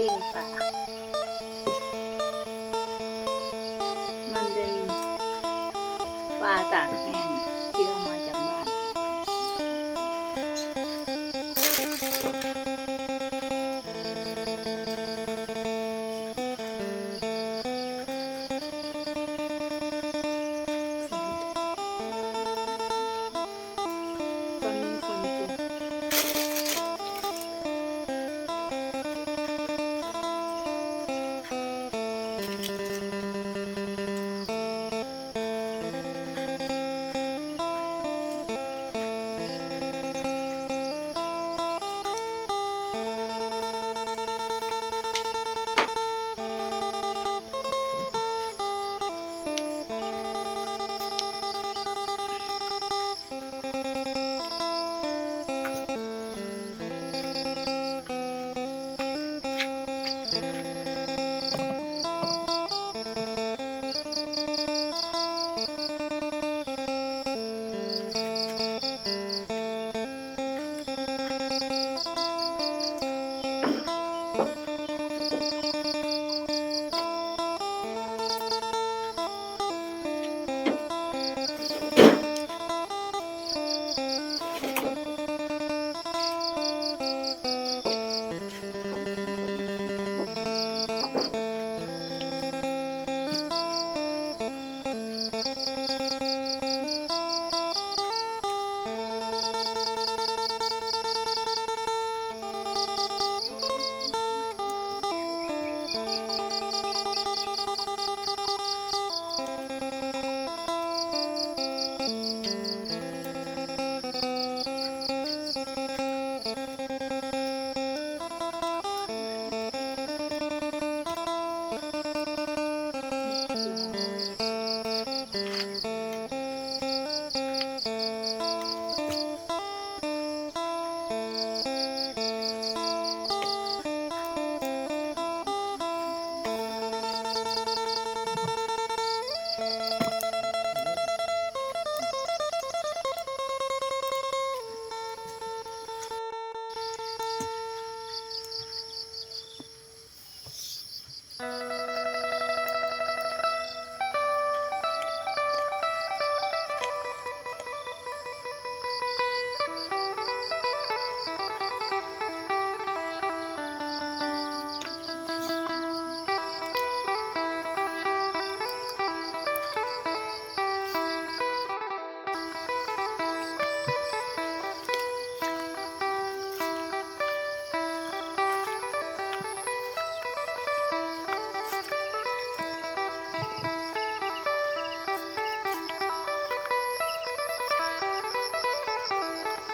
ปิ้งปมันเป็นปลาตากแห้ง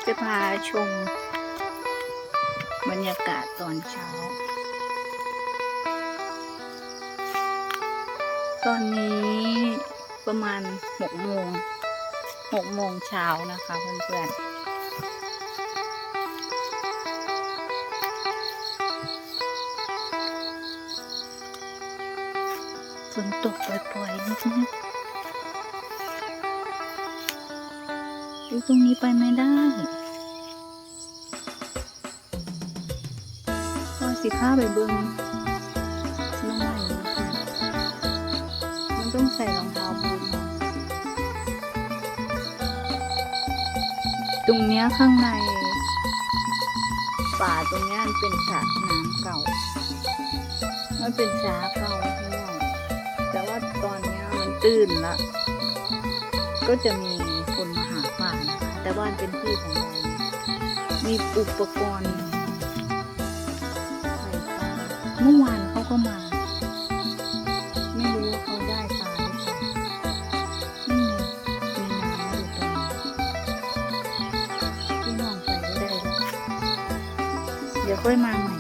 จะพาชม บรรยากาศตอนเช้า ตอนนี้ประมาณหกโมงหกโมงเช้านะคะเพื่อนๆฝนตกปล่อยๆนิดนึงอยู่ตรงนี้ไปไม่ได้ สิผ้าไปเบิ้งน้องใหม่นะคะมันต้องใส่รองเท้าบูทตรงเนี้ยข้างในป่าตรงเนี้ยมันเป็นสระน้ำเก่า มันเป็นสาเก่าข้งนอกแต่ว่าตอนเนี้ยมันตื้นละ ก็จะมีคนมาหาปลานะคะแต่ว่าเป็นที่ของเรามีอุปกรณ์ มื่อวานเขาก็มา ไม่รู้ว่าเขาได้ปลาหรือเปล่านี่ไงมีน้ำอยู่ตรงนี้พี่น้องไปได้แล้วเดี๋ยวค่อยมาใหม่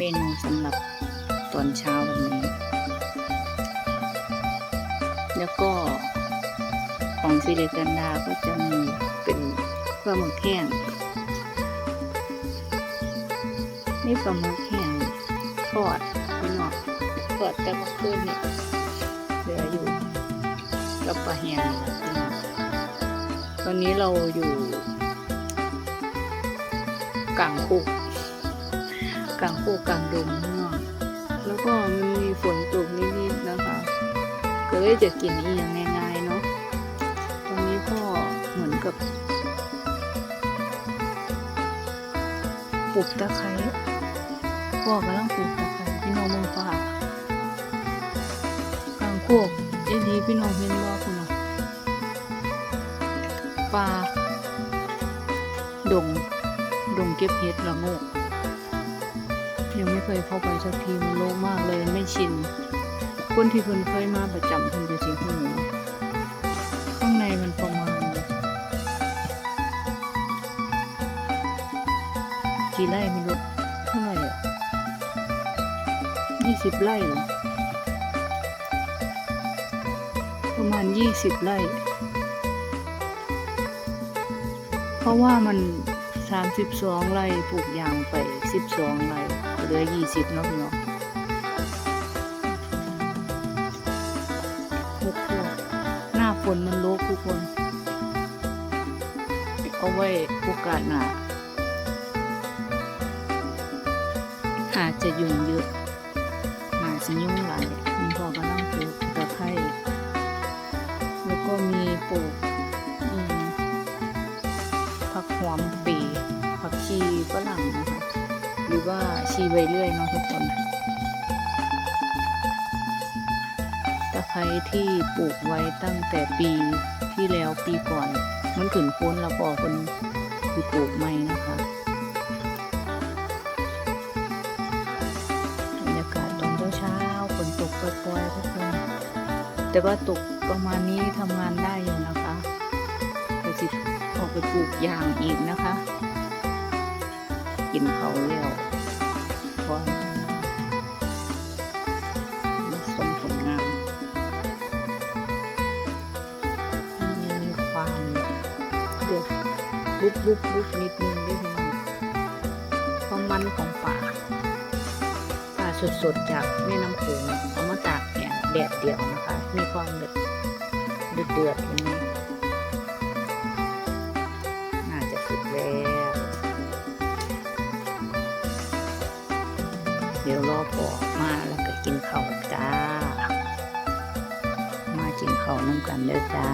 มนูสำหรับตอนเช้าวันนี้ แล้วก็ของซิลิกันดาก็จะมีเป็นปลาหมึกแห้งนี่ปลาหมึกแห้งทอดพี่น้องทอดแต่เมื่อคืนนี่เหลืออยู่กับปลาแห้งนี่แหละพี่น้องตอนนี้เราอยู่กลางคุก กลางโคกกลางดงพี่น้องแล้วก็มันมีฝนตกนิดๆนะคะก็เลยจะกินอีอย่างง่ายๆเนาะตอนนี้ก็เหมือนกับปลูกตะไคร้พ่อกำลังปลูกตะไคร้พี่น้องมืองป่ากลางโคกเอ็ดีพี่น้องเห็นว่าคุณน่ะปลาดง ดงเก็บเห็ดละโงก ยังไม่เคยเข้าไปสักทีมันโล่งมากเลยไม่ชินคนที่เพิ่นเคยมาประจำเพิ่นจะสิหูข้างในมันประมาณกี่ไร่ไม่รู้เท่าไหร่อะยี่สิบไร่หรอประมาณยี่สิบไร่ เพราะว่ามันสามสิบสองไร่ปลูกยางไปสิบสองไร่ เหลือยี่สิบเนาะพี่เนาะโอ้โหหน้าฝนมันโลกทุกคน เอาไว้โอกาสหน้าอาจจะยุ่งเยอะอาจจะยุ่งหลายมีพอกำลังปลูกตะไคร้แล้วก็มีปลูกผักหอม ชีใบเลื่อยเนาะทุกคนตะไคร้ที่ปลูกไว้ตั้งแต่ปีที่แล้วปีก่อน มันขึ้นโคนแล้วก็คนที่ปลูกใหม่นะคะบรรยากาศตอนเช้าๆฝนตกปล่อยๆทุกคนแต่ว่าตกประมาณนี้ทำงานได้อยู่นะคะก็จะออกไปปลูกยางอีกนะคะ กินเขาแล้ว พอมาชมผลงานมันมีความเดือดบุบบุบบุบนิดนึงด้วยพี่น้องความมันของป่าป่าสดๆจากแม่น้ำโขงเอามาตากแดดแดดเดียวนะคะ มีความเดือดเดือดเดือดเห็นไหม พอมาแล้วก็กินข้าวจ้า มากินข้าวน้ำกันเด้อจ้า